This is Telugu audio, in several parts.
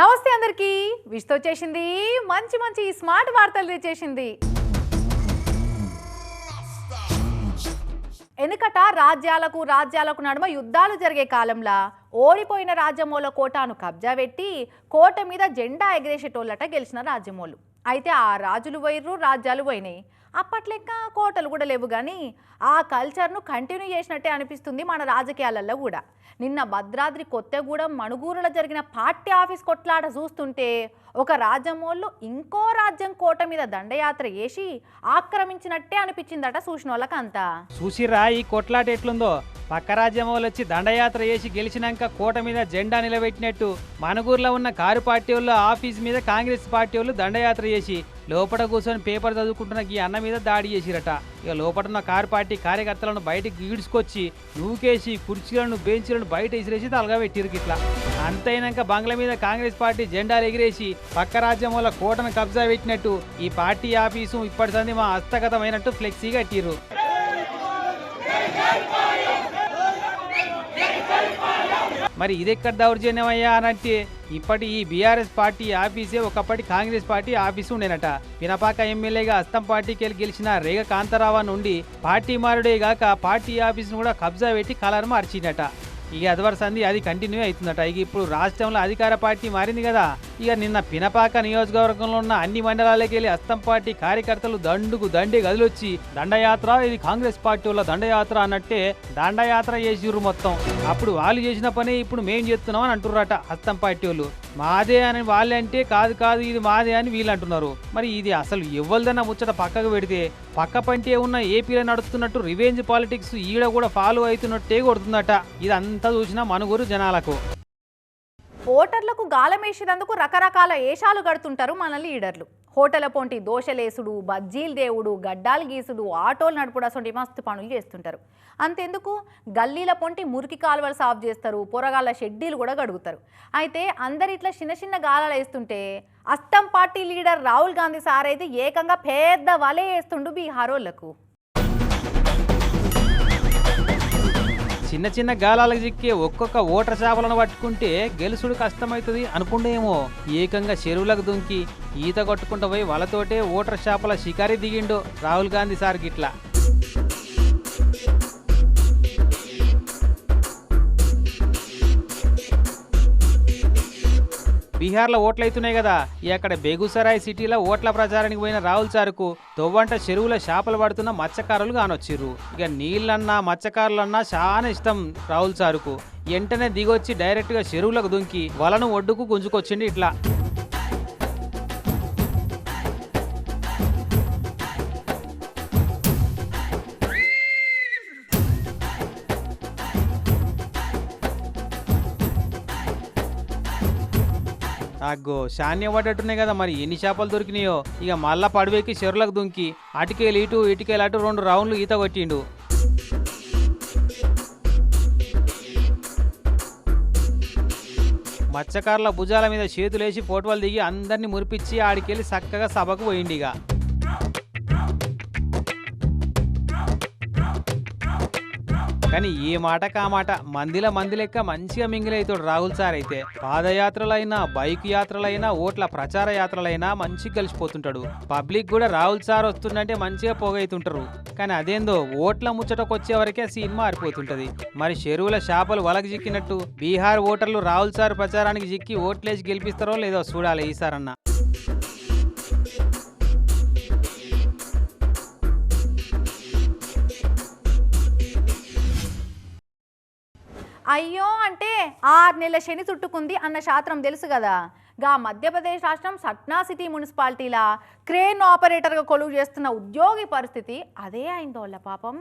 నమస్తే అందరికి. విష్తో వచ్చేసింది. మంచి మంచి స్మార్ట్ వార్తలు తెచ్చేసింది. ఎందుకట రాజ్యాలకు రాజ్యాలకు నడుమ యుద్ధాలు జరిగే కాలంలో ఓడిపోయిన రాజ్యమూల కోటాను కబ్జా పెట్టి కోట మీద జెండా ఎగరేసేటోళ్ళట గెలిచిన రాజ్యమూలు అయితే ఆ రాజులు పోయిర్రు రాజ్యాలు పోయినాయి. అప్పట్లెక్క కోటలు కూడా లేవు కానీ ఆ కల్చర్ను కంటిన్యూ చేసినట్టే అనిపిస్తుంది మన రాజకీయాలలో కూడా. నిన్న భద్రాద్రి కొత్తగూడెం మణుగూరులో జరిగిన పార్టీ ఆఫీస్ కొట్లాట చూస్తుంటే ఒక రాజమోళ్ళు ఇంకో రాజ్యం కోట మీద దండయాత్ర చేసి ఆక్రమించినట్టే అనిపించిందట చూసిన వాళ్ళకంతా చూసిరా ఈ కొట్లాట ఎట్లుందో? పక్క రాజ్యం వాళ్ళు వచ్చి దండయాత్ర చేసి గెలిచినాక కోట మీద జెండా నిలబెట్టినట్టు మణుగూరులో ఉన్న కారు పార్టీ వాళ్ళు ఆఫీస్ మీద కాంగ్రెస్ పార్టీ వాళ్ళు దండయాత్ర చేసి లోపల కూర్చొని పేపర్ చదువుకుంటున్న ఈ అన్న మీద దాడి చేసిరట. ఇక లోపల ఉన్న కారు పార్టీ కార్యకర్తలను బయటికి ఈడ్చుకొచ్చి నూకేసి కుర్చీలను బెంచీలను బయట విసిరేసి తలగబెట్టిరు ఇట్లా అంతైనాక బంగ్లా మీద కాంగ్రెస్ పార్టీ జెండాలు ఎగిరేసి పక్క రాజ్యం వల్ల కోటను కబ్జా పెట్టినట్టు ఈ పార్టీ ఆఫీసు ఇప్పటి సంది మా హస్తగతమైనట్టు ఫ్లెక్సీ కట్టిరు మరి ఇదెక్కడ దౌర్జన్యమయ్యా అనంటే ఇప్పటి ఈ బీఆర్ఎస్ పార్టీ ఆఫీసే ఒకప్పటి కాంగ్రెస్ పార్టీ ఆఫీసు ఉండేనట. పినపాక ఎమ్మెల్యేగా అస్తం పార్టీకి వెళ్ళి గెలిచిన రేగ కాంతారావా నుండి పార్టీ మారుడేగాక పార్టీ ఆఫీసును కూడా కబ్జా పెట్టి కలర్ మార్చిందట ఇక అదివర సంధి అది కంటిన్యూ అవుతుందట. ఇక ఇప్పుడు రాష్ట్రంలో అధికార పార్టీ మారింది కదా. ఇక నిన్న పినపాక నియోజకవర్గంలో ఉన్న అన్ని మండలాలకు వెళ్ళి అస్తం పార్టీ కార్యకర్తలు దండుకు దండి గదిలొచ్చి దండయాత్ర? ఇది కాంగ్రెస్ పార్టీ వల్ల దండయాత్ర అన్నట్టే దండయాత్ర చేసిర్రు మొత్తం. అప్పుడు వాళ్ళు చేసిన పని ఇప్పుడు మేం చేస్తున్నాం అని అంటుర్రట అస్తం పార్టీ వాళ్ళు. మాదే అని వాళ్ళే అంటే కాదు కాదు ఇది మాదే అని వీళ్ళు అంటున్నారు మరి ఇది అసలు ఎవరిదన్నా ముచ్చట పక్కకు పెడితే పక్క పంటే ఉన్న ఏపీలో నడుస్తున్నట్టు రివెంజ్ పాలిటిక్స్ ఈడ కూడా ఫాలో అవుతున్నట్టే కొడుతుందట. ఇదంతా చూసినా మనుగురు జనాలకు. ఓటర్లకు గాలమేసేందుకు రకరకాల ఏషాలు గడుతుంటారు మన లీడర్లు. హోటల పొంటి దోశలేసుడు బజ్జీలు దేవుడు గడ్డాలు గీసుడు ఆటోలు నడుపుడు అసలు మస్తు పనులు చేస్తుంటారు. అంతెందుకు? గల్లీల పొంటి మురికి కాలువలు సాఫ్ చేస్తారు పొరగాళ్ళ షెడ్డీలు కూడా గడుగుతారు. అయితే అందరు ఇట్లా చిన్న చిన్న గాలాలు వేస్తుంటే అస్తం party leader Rahul Gandhi sir అయితే ఏకంగా పెద్ద వలే వేస్తుండు బీహారోళ్ళకు. చిన్న చిన్న గాలాలకు చిక్కే ఒక్కొక్క ఓటర్ చేపలను పట్టుకుంటే గెలుసుడు కష్టమవుతుంది అనుకుండేమో. ఏకంగా చెరువులకు దుంకి ఈత కొట్టుకుంటూ పోయి వాళ్ళతోటే ఓటర్ చేపల షికారి దిగిండు రాహుల్ గాంధీ సార్ గిట్లా బీహార్లో ఓట్లయితున్నాయి కదా. ఇక్కడ అక్కడ బేగుసరాయ్ సిటీలో ఓట్ల ప్రచారానికి పోయిన రాహుల్ సార్కు తొవ్వంట చెరువుల చేపలు పడుతున్న మత్స్యకారులు కానొచ్చిర్రు. ఇక నీళ్ళన్నా మత్స్యకారులన్నా చాలా ఇష్టం రాహుల్ సార్కు. వెంటనే దిగొచ్చి డైరెక్ట్గా చెరువులకు దుంకి వలను ఒడ్డుకు గుంజుకొచ్చిండు ఇట్లా. అగ్గో శాన్య పడ్డట్టున్నాయి కదా మరి. ఎన్ని చేపలు దొరికినాయో. ఇక మళ్ళా పడవేకి చెరువులకు దుంకి. అటుకేలు ఇటు ఇటుకేలు అటు రెండు రౌండ్లు ఈత కొట్టిండు. మత్స్యకారుల భుజాల మీద చేతులేసి ఫోటోలు దిగి అందరినీ మురిపించి ఆడికెళ్ళి చక్కగా సభకు పోయిండు కానీ ఏ మాట కా మాట మందిల మంది లెక్క మంచిగా మింగిలైతాడు రాహుల్ సార్ అయితే పాదయాత్రలైనా బైక్ యాత్రలైనా ఓట్ల ప్రచార యాత్రలైనా మంచిగా కలిసిపోతుంటాడు పబ్లిక్ కూడా రాహుల్ సార్ వస్తుందంటే మంచిగా పోగైతుంటారు. కానీ అదేందో ఓట్ల ముచ్చటకు వచ్చే వరకే సినిమా ఆరిపోతుంటది. మరి చెరువుల చేపలు వలకు చిక్కినట్టు బీహార్ ఓటర్లు రాహుల్ సార్ ప్రచారానికి చిక్కి ఓట్లేసి గెలిపిస్తారో లేదో చూడాలి ఈసారన్నా. అయ్యో అంటే ఆరు నెలల శని చుట్టుకుంది అన్న శాస్త్రం తెలుసు కదా. గా మధ్యప్రదేశ్ రాష్ట్రం సట్నా సిటీ మున్సిపాలిటీలా క్రేన్ ఆపరేటర్గా కొలువు చేస్తున్న ఉద్యోగి పరిస్థితి అదే అయిందో వాళ్ళ పాపం.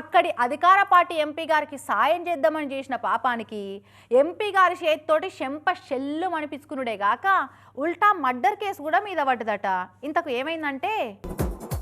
అక్కడి అధికార పార్టీ ఎంపీ గారికి సాయం చేద్దామని చేసిన పాపానికి ఎంపీ గారి చేతితోటి శంప షెల్లు అనిపించుకునుడే గాక ఉల్టా మర్డర్ కేసు కూడా మీద పడ్డదట. ఇంతకు ఏమైందంటే?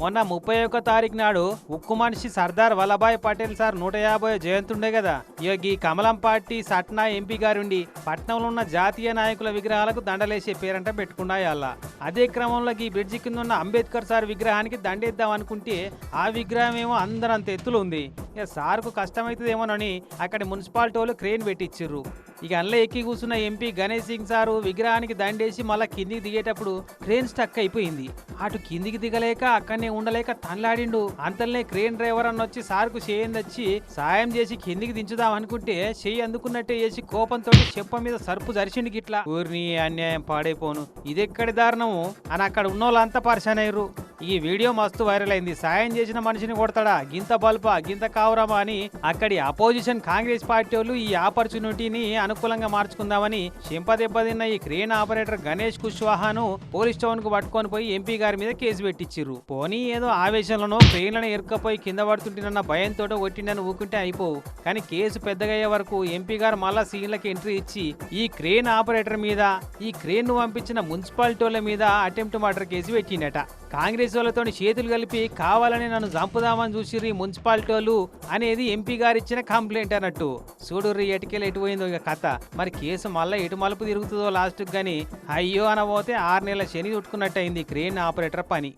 మొన్న ముప్పై ఒక్క తారీఖు నాడు ఉక్కు మనిషి సర్దార్ వల్లభాయ్ పటేల్ సార్ నూట యాభై జయంతుండే కదా. యోగి కమలం పార్టీ సట్నా ఎంపీ గారుండి పట్నంలో ఉన్న జాతీయ నాయకుల విగ్రహాలకు దండలేసే పేరంట పెట్టుకున్నాయి అలా. అదే క్రమంలో ఈ బ్రిడ్జి కింద ఉన్న అంబేద్కర్ సార్ విగ్రహానికి దండేద్దాం అనుకుంటే ఆ విగ్రహం ఏమో అందరంత ఎత్తులో ఉంది ఇక సార్కు కష్టమవుతుందేమోనని అక్కడి మున్సిపాలిటీ వాళ్ళు క్రేన్ పెట్టించిర్రు ఇక అందులో ఎక్కి కూర్చున్న ఎంపీ గణేష్ సింగ్ సారు విగ్రహానికి దండేసి మళ్ళా కిందికి దిగేటప్పుడు క్రేన్ స్టక్ అయిపోయింది. అటు కిందికి దిగలేక అక్కడనే ఉండలేక తనలాడిండు. అంతలనే క్రేన్ డ్రైవర్ అన్న వచ్చి సార్కు చేయం తెచ్చి సాయం చేసి కిందికి దించుదాం అనుకుంటే చెయ్యి అందుకున్నట్టే చేసి కోపంతో చెప్ప మీద సరుపు జరిచిండు గిట్లా. ఊరిని అన్యాయం పాడైపోను. ఇదెక్కడి దారుణము? అని అక్కడ ఉన్న వాళ్ళంతా పరిశాన్ అయ్యారు ఈ వీడియో మస్తు వైరల్ అయింది. సాయం చేసిన మనిషిని కొడతాడా? గింత బల్పా? గింత కావురామా అని అక్కడి అపోజిషన్ కాంగ్రెస్ పార్టీ వాళ్ళు ఈ ఆపర్చునిటీని అనుకూలంగా మార్చుకుందామని చెంప దెబ్బతిన్న ఈ క్రేన్ ఆపరేటర్ గణేష్ కుష్వాహాను పోలీస్ స్టేషన్కు పట్టుకొని పోయి ఎంపీ గారి మీద కేసు పెట్టించిర్రు పోనీ ఏదో ఆవేశంలోనో క్రేన్లను ఎరుకపోయి కింద పడుతుంటేనన్న భయంతో కొట్టిండని ఊకుంటే అయిపోవు. కానీ కేసు పెద్దగయ్యే వరకు ఎంపీ గారు మళ్ళా సీన్లకు ఎంట్రీ ఇచ్చి ఈ క్రేన్ ఆపరేటర్ మీద ఈ క్రేన్ను పంపించిన మున్సిపాలిటీ వాళ్ళ మీద అటెంప్ట్ మర్డర్ కేసు పెట్టిండట. కాంగ్రెస్ వాళ్ళతో చేతులు కలిపి కావాలని నన్ను చంపుదామని చూసిర్రు మున్సిపాలిటీ వాళ్ళు అనేది ఎంపీ గారు ఇచ్చిన కంప్లైంట్ అన్నట్టు. చూడుర్రి ఎటుకెళ్ళి ఎటు పోయిందో ఇక కథ. మరి కేసు మళ్ళీ ఎటు మలుపు తిరుగుతుందో లాస్ట్కి కానీ అయ్యో అనబోతే ఆరు నెలల శని చుట్టుకున్నట్టు అయింది క్రేన్ ఆపరేటర్ పని.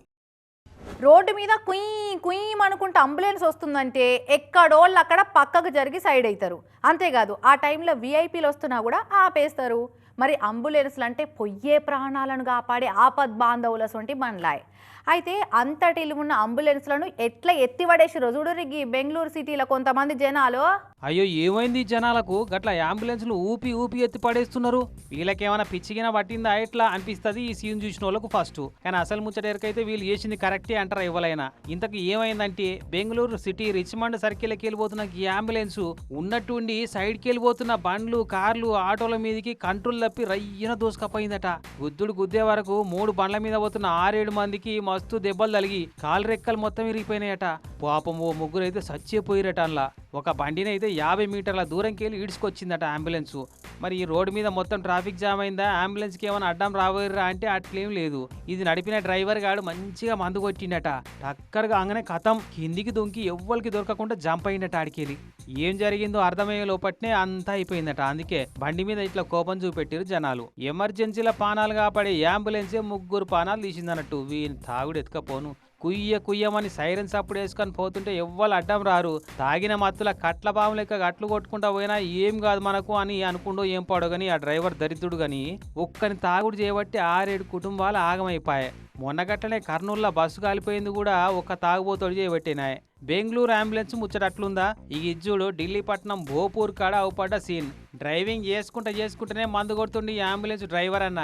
రోడ్డు మీద కుయ్ కుయ్ అనుకుంటే అంబులెన్స్ వస్తుందంటే ఎక్కడోళ్ళు అక్కడ పక్కకు జరిగి సైడ్ అవుతారు అంతేకాదు ఆ టైంలో విఐపీలు వస్తున్నా కూడా ఆపేస్తారు. మరి అంబులెన్స్లు అంటే పొయ్యే ప్రాణాలను కాపాడే ఆపద్ బాంధవుల సొంటి బండ్లాయ్. అయితే అంతటి ఉన్న అంబులెన్స్లను ఎట్లా ఎత్తిపడేసి రోజుడురిగి బెంగళూరు సిటీలో కొంతమంది జనాలు. అయ్యో ఏమైంది జనాలకు? గట్ల అంబులెన్స్లు ఊపి ఊపి ఎత్తి పడేస్తున్నారు? వీళ్ళకేమైనా పిచ్చిగిన పట్టిందా? ఎట్లా అనిపిస్తుంది ఈ సీన్ చూసిన వాళ్ళకు ఫస్ట్ కానీ అసలు ముచ్చటేరకైతే వీళ్ళు చేసింది కరెక్టే అంటారా ఇవ్వలైనా ఇంతకు ఏమైందంటే బెంగళూరు సిటీ రిచ్మండ్ సర్కిల్కి వెళ్ళిపోతున్న ఈ అంబులెన్స్ ఉన్నట్టుండి సైడ్కి వెళ్ళిపోతున్న బండ్లు కార్లు ఆటోల మీదకి కంట్రోల్ తప్పి రయ్యన దూసుకపోయిందట. గుద్దుడు గుద్దే వరకు మూడు బండ్ల మీద పోతున్న ఆరేడు మందికి మస్తు దెబ్బలు తలిగి కాలు రెక్కలు మొత్తం ఇరిగిపోయినాయట పాపం ఓ ముగ్గురు అయితే సచ్చిపోయిరట అందులో ఒక బండిని అయితే యాభై మీటర్ల దూరంకి వెళ్ళి ఈడ్చుకొచ్చిందట అంబులెన్స్. మరి ఈ రోడ్డు మీద మొత్తం ట్రాఫిక్ జామ్ అయిందా? అంబులెన్స్కి ఏమైనా అడ్డం రాబోయిరా అంటే అట్లేం లేదు. ఇది నడిపిన డ్రైవర్ గాడు మంచిగా మందు కొట్టిండట. టక్కర్గా అంగనే కథం. కిందికి దొంకి ఎవ్వరికి దొరకకుండా జంప్ అయిందట ఆడికెళ్ళి. ఏం జరిగిందో అర్థమయ్యే లోపట్నే అంతా అయిపోయిందట. అందుకే బండి మీద ఇట్లా కోపం చూపెట్టారు జనాలు. ఎమర్జెన్సీల పానాలు కాపాడే అంబులెన్సే ముగ్గురు పానాలు తీసిందన్నట్టు. వీని తాగుడు ఎత్తుకపోను. కుయ్య కుయ్యమని సైరన్స్ అప్పుడు వేసుకొని పోతుంటే ఎవ్వరు అడ్డం రారు. తాగిన మత్తుల కట్ల పాము లెక్క గట్లు కొట్టుకుంటా పోయినా ఏం కాదు మనకు అని అనుకుండో ఏం పాడో గాని ఆ డ్రైవర్ దరిద్రుడు గాని ఒక్కని తాగుడు చేయబట్టి ఆరేడు కుటుంబాలు ఆగమైపోయాయి మొన్నగట్టనే కర్నూలులో బస్సు కాలిపోయింది కూడా ఒక్క తాగుబోతోడు చేయబట్టినాయి. బెంగళూరు అంబులెన్స్ ముచ్చటట్లుందా? ఈ ఇజ్జుడు ఢిల్లీ పట్నం భోపూర్ కాడ అవుపడ్డ సీన్. డ్రైవింగ్ చేసుకుంటా చేసుకుంటేనే మందు కొడుతుండి ఈ అంబులెన్స్ డ్రైవర్ అన్న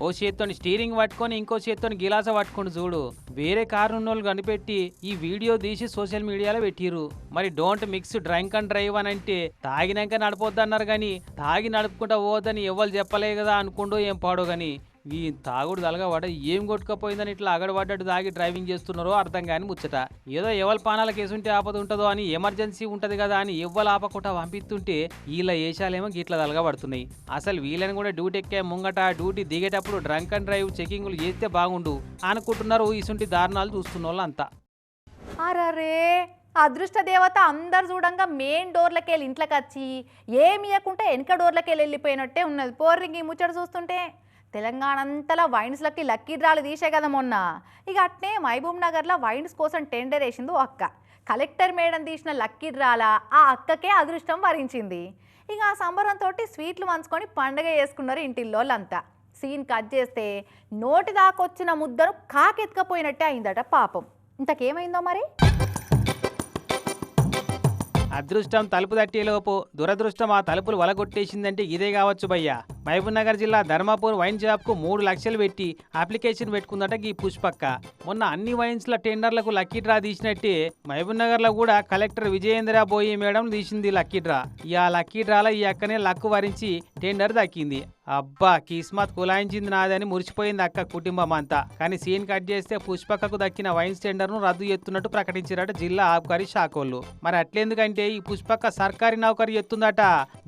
ఓ చేత్తోని స్టీరింగ్ పట్టుకొని ఇంకో చేత్తోని గిలాస పట్టుకొని చూడు. వేరే కారు ఉన్నోళ్ళు కనిపెట్టి ఈ వీడియో తీసి సోషల్ మీడియాలో పెట్టిరు మరి don't mix drunk and drive అని అంటే తాగినాక నడపొద్దన్నారు కానీ తాగి నడుపుకుంటా పోవద్దని ఎవరు చెప్పలే కదా అనుకుంటూ ఏం పాడో కానీ ఈ తాగుడు తలగబడ ఏం కొట్టుకపోయిందని ఇట్లా అగడబడ్డట్టు తాగి డ్రైవింగ్ చేస్తున్నారో అర్థం కాని ముచ్చట. ఏదో ఎవరి పానాల కేసుంటే ఆపద ఉంటుందో అని ఎమర్జెన్సీ ఉంటది కదా అని ఎవ్వరు ఆపకుండా పంపిస్తుంటే వీళ్ళ ఏషాలేమో గిట్ల తలగబడుతున్నాయి. అసలు వీళ్ళని కూడా డ్యూటీ ఎక్కే ముంగట డ్యూటీ దిగేటప్పుడు డ్రంక్ అండ్ డ్రైవ్ చెకింగ్లు చేస్తే బాగుండు అనుకుంటున్నారు ఇసుంటి దారుణాలు చూస్తున్న వాళ్ళంతా అరరే! అదృష్ట దేవత అందరు చూడంగా మెయిన్ డోర్లకి వెళ్ళి ఇంట్లోకి వచ్చి ఏమి ఇవ్వకుంటే వెనక డోర్లకి వెళ్ళి వెళ్ళిపోయినట్టే ఉన్నది. పోర్రికి ముచ్చట చూస్తుంటే. తెలంగాణ అంతలా వైన్స్లకి లక్కీ డ్రాలు తీసే కదా మొన్న. ఇక అట్నే మహబూబ్ నగర్లో వైన్స్ కోసం టెండర్ వేసింది ఓ అక్క. కలెక్టర్ మేడం తీసిన లక్కీ డ్రాల ఆ అక్కకే అదృష్టం వరించింది. ఇక ఆ సంబరంతో స్వీట్లు వంచుకొని పండగ చేసుకున్నారు ఇంటిల్లోళ్ళంతా. సీన్ కట్ చేస్తే నోటి దాకొచ్చిన ముద్దను కాకెత్తుకపోయినట్టే అయిందట పాపం. ఇంతకేమైందో మరి? అదృష్టం తలుపు తట్టేలోపు దురదృష్టం ఆ తలుపులు వలగొట్టేసిందంటే ఇదే కావచ్చు భయ్యా. మహబూబ్నగర్ జిల్లా ధర్మాపూర్ వైన్ షాప్కు మూడు లక్షలు పెట్టి అప్లికేషన్ పెట్టుకుందట ఈ పుష్పక్క. మొన్న అన్ని వైన్స్ల టెండర్లకు లక్కీ డ్రా తీసినట్టే మహబూబ్నగర్లో కూడా కలెక్టర్ విజయేంద్ర బోయి మేడం తీసింది లక్కీ డ్రా. ఈ ఆ లక్కీ డ్రాలో ఈ అక్కనే లక్కు వరించి టెండర్ దక్కింది. అబ్బా కిస్మత్ కులాయించింది నాదని మురిచిపోయింది అక్క కుటుంబం అంతా. కానీ సీన్ కట్ చేస్తే పుష్పకకు దక్కిన వైన్స్ టెండర్ను రద్దు ఎత్తున్నట్టు ప్రకటించారట జిల్లా ఆబ్కారీ శాఖోళ్ళు. మరి అట్లెందుకంటే ఈ పుష్పక్క సర్కారీ నౌకరీ ఎత్తుందట.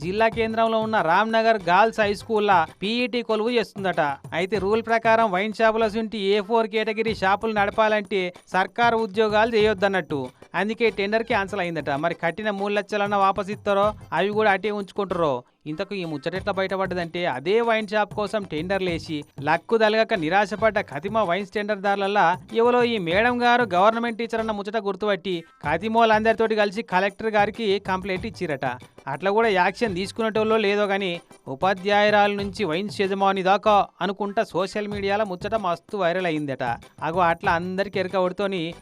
జిల్లా కేంద్రంలో ఉన్న Ram Nagar girls high school PET కొలువు చేస్తుందట. అయితే రూల్ ప్రకారం వైన్ షాపుల సుంటి ఏ ఫోర్ కేటగిరీ షాపులు నడపాలంటే సర్కారు ఉద్యోగాలు చేయొద్దన్నట్టు. అందుకే టెండర్ క్యాన్సిల్ అయిందట. మరి కట్టిన మూడు లక్షలన్న వాపస్ ఇస్తారో అవి కూడా అటే ఉంచుకుంటారో ఇంతకు ఈ ముచ్చటెట్లా బయటపడ్డదంటే అదే వైన్ షాప్ కోసం టెండర్లేసి లక్కు దలగక నిరాశపడ్డ కతిమ వైన్స్ టెండర్దారులల్లా ఎవరో ఈ మేడం గారు గవర్నమెంట్ టీచర్ అన్న ముచ్చట గుర్తుపట్టి కతిమోలందరితోటి కలిసి కలెక్టర్ గారికి కంప్లైంట్ ఇచ్చిరట. అట్లా కూడా యాక్షన్ తీసుకునేటోళ్ళో లేదో కానీ ఉపాధ్యాయురాల నుంచి వైన్స్ యజమాని దాకా అనుకుంటా సోషల్ మీడియాలో ముచ్చట మస్తు వైరల్ అయిందట. అగో అట్లా అందరికి ఎరక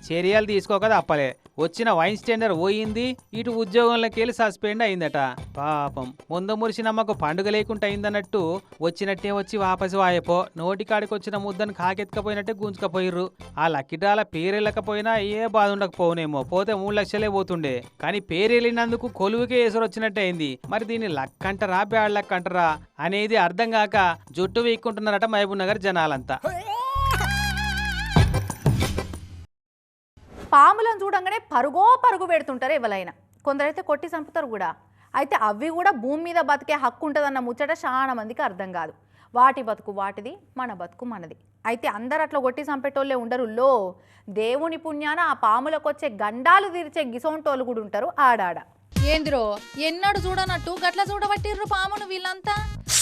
చర్యలు తీసుకోక తప్పలే. వచ్చిన వైన్ స్టాండర్ పోయింది ఇటు ఉద్యోగంలోకి వెళ్ళి సస్పెండ్ అయిందట. పాపం ముందు మురిసిన నమ్మకు పండుగ లేకుండా అయిందన్నట్టు వచ్చినట్టే వచ్చి వాపసు వాయపో నోటికాడికి వచ్చిన ముద్దను కాకెత్తుకపోయినట్టే గుంజుకపోయిర్రు. ఆ లక్కిటాల పేరెళ్ళకపోయినా ఏ బాధ ఉండకపోనేమో పోతే మూడు లక్షలే పోతుండే. కానీ పేరెళ్ళినందుకు కొలువుకే ఎసురు వచ్చినట్టే అయింది. మరి దీన్ని లక్కంటరా బ్యాడ్ లక్కంటరా అనేది అర్థం కాక జుట్టు వీక్కుంటున్నారట మహబూబ్ నగర్ జనాలంతా పాములను చూడంగానే పరుగో పరుగు పెడుతుంటారు ఎవరైనా కొందరైతే కొట్టి చంపుతారు కూడా. అయితే అవి కూడా భూమి మీద బతికే హక్కు ఉంటుందన్న ముచ్చట చాలా మందికి అర్థం కాదు. వాటి బతుకు వాటిది మన బతుకు మనది. అయితే అందరు అట్లా కొట్టి చంపేటోళ్ళే ఉండరు. లో దేవుని పుణ్యాన ఆ పాములకు వచ్చే గండాలు తీర్చే గిసోంటోళ్ళు కూడా ఉంటారు ఆడాడ. ఏందిరో ఎన్నడు చూడనట్టు గట్ల చూడబట్టిర్రు పామును వీళ్ళంతా?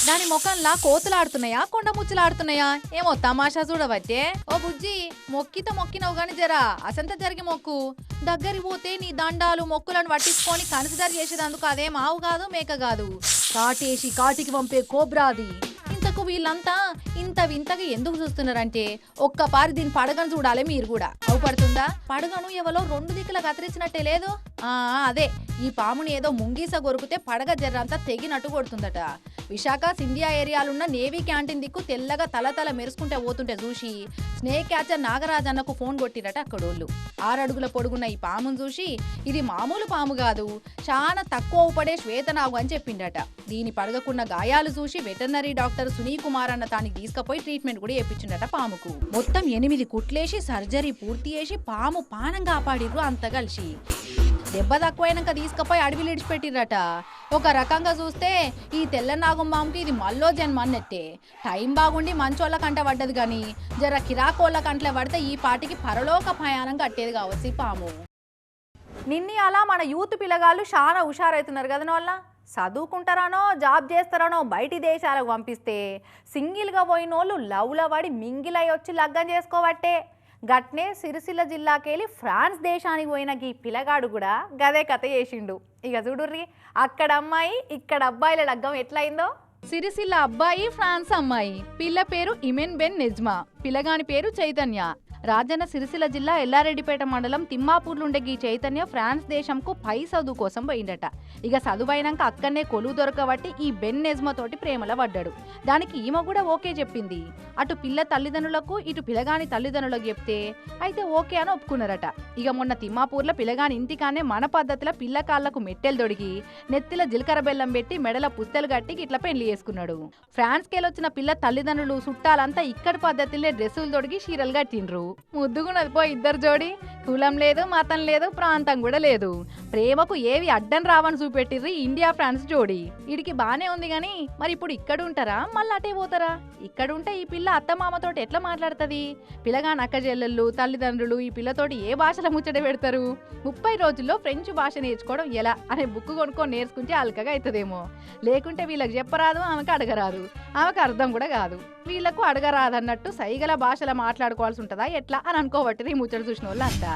దాని ముఖంలా కోతులాడుతున్నాయా? కొండ ముచ్చులాడుతున్నాయా? ఏమో తమాషా చూడబట్టే ఓ బుజ్జి మొక్కిత మొక్కినవు గాని జరా అసంత జరిగి మొక్కు. దగ్గరికి పోతే నీ దండాలు మొక్కులను పట్టించుకొని కన్సిడర్ చేసేదందుకు అదేం ఆవు కాదు మేక కాదు. కాటేసి కాటికి పంపే కోబ్రాది. వీళ్ళంతా ఇంత వింతగా ఎందుకు చూస్తున్నారంటే ఒక్క పారి దీని పడగను చూడాలి మీరు కూడా. అవుపడుతుందా? పడగను ఎవరో రెండు దిక్కుల కత్తిరించినట్టే లేదు? ఆ అదే. ఈ పాముని ఏదో ముంగీస కొరికితే పడగ జర్రంతా తెగినట్టు కొడుతుందట. విశాఖ సింధియా ఏరియాలున్న నేవీ క్యాంటీన్ దిక్కు తెల్లగా తల తల మెరుసుకుంటే పోతుంటే చూసి స్నేక్ క్యాచర్ నాగరాజ్ అన్నకు ఫోన్ కొట్టిరట అక్కడోళ్ళు. ఆరడుగుల పొడుగున్న ఈ పామును చూసి ఇది మామూలు పాము కాదు చాలా తక్కువ పడే శ్వేతనాగు అని చెప్పిండట. దీని పడగకున్న గాయాలు చూసి వెటర్నరీ డాక్టర్ సునీల్ కుమార్ అన్న తానికి తీసుకుపోయి ట్రీట్మెంట్ కూడా చేపించిండట పాముకు. మొత్తం ఎనిమిది కుట్లేసి సర్జరీ పూర్తి చేసి పాము పానం కాపాడిర్రు అంత కలిసి. దెబ్బ తక్కువైనాక తీసుకుపోయి అడవిలు ఇడిచిపెట్టిర్రట ఒక రకంగా చూస్తే ఈ తెల్ల నాగుమాంకి ఇది మల్లో జన్మ అన్నట్టే. టైం బాగుండి మంచోళ్ళ కంట పడ్డది కానీ జర కిరాకోళ్ళ కంట్ల పడితే ఈ పాటికి పరలోక ప్రయాణం కట్టేది కావచ్చు పాము. నిన్ని అలా మన యూత్ పిల్లగాళ్ళు చాలా హుషారవుతున్నారు కదా వల్ల చదువుకుంటారానో జాబ్ చేస్తారానో బయటి దేశాలకు పంపిస్తే సింగిల్గా పోయిన వాళ్ళు లవ్ల పడి మింగిలై వచ్చి లగ్గం చేసుకోవట్టే. గట్నే సిరిసిల్ల జిల్లాకెళ్ళి ఫ్రాన్స్ దేశానికి పోయిన ఈ పిల్లగాడు కూడా గదే కథ చేసిండు. ఇక చూడుర్రి అక్కడ అమ్మాయి ఇక్కడ అబ్బాయిల లగ్గం ఎట్లయిందో? సిరిసిల్ల అబ్బాయి ఫ్రాన్స్ అమ్మాయి. పిల్ల పేరు ఇమెన్ బెన్ నెజ్మా. పిల్లగాని పేరు చైతన్య. రాజన్న సిరిసిల జిల్లా ఎల్లారెడ్డిపేట మండలం తిమ్మాపూర్లుండే ఈ చైతన్య ఫ్రాన్స్ దేశంకు పై చదువు కోసం పోయిండట ఇక చదువైనాక అక్కడనే కొలువు దొరకబట్టి ఈ బెన్ నెజ్మా ప్రేమలో పడ్డాడు. దానికి ఈమె కూడా ఓకే చెప్పింది. అటు పిల్ల తల్లిదండ్రులకు ఇటు పిల్లగాని తల్లిదండ్రులకు చెప్తే అయితే ఓకే అని ఒప్పుకున్నారట. ఇక మొన్న తిమ్మాపూర్లో పిల్లగాని ఇంటికానే మన పద్ధతిలో పిల్ల కాళ్ళకు మెట్టెలు దొడిగి నెత్తిల జీలకర్ర బెల్లం పెట్టి మెడల పుస్తలు కట్టి ఇట్లా పెళ్ళి చేసుకున్నాడు. ఫ్రాన్స్ కెళ్ళొచ్చిన పిల్ల తల్లిదండ్రులు చుట్టాలంతా ఇక్కడి పద్ధతిలో డ్రెస్సులు తొడిగి చీరలు కట్టిండ్రు. ముద్దుగున్నది. పో ఇద్దరు జోడి. కులం లేదు మతం లేదు ప్రాంతం కూడా లేదు. ప్రేమకు ఏవి అడ్డం రావని చూపెట్టిర్రు ఇండియా ఫ్రాన్స్ జోడి. వీడికి బానే ఉంది గాని మరి ఇప్పుడు ఇక్కడ ఉంటారా? మళ్ళీ అటే పోతారా? ఇక్కడ ఉంటే ఈ పిల్ల అత్తమామతో ఎట్లా మాట్లాడుతుంది? పిల్లగాని అక్క చెల్లెళ్ళు తల్లిదండ్రులు ఈ పిల్లతోటి ఏ భాషలో ముచ్చట పెడతారు? ముప్పై రోజుల్లో ఫ్రెంచ్ భాష నేర్చుకోవడం ఎలా? అనే బుక్ కొనుక్కొని నేర్చుకుంటే అలకగా అవుతుందేమో లేకుంటే వీళ్ళకి చెప్పరాదు ఆమెకు అడగరాదు. ఆమెకు అర్థం కూడా కాదు. వీళ్ళకు అడగరాదన్నట్టు సైగల భాషలో మాట్లాడుకోవాల్సి ఉంటుందా ఎట్లా అని అనుకోబట్టి ఈ ముచ్చట చూసిన వాళ్ళు అంతా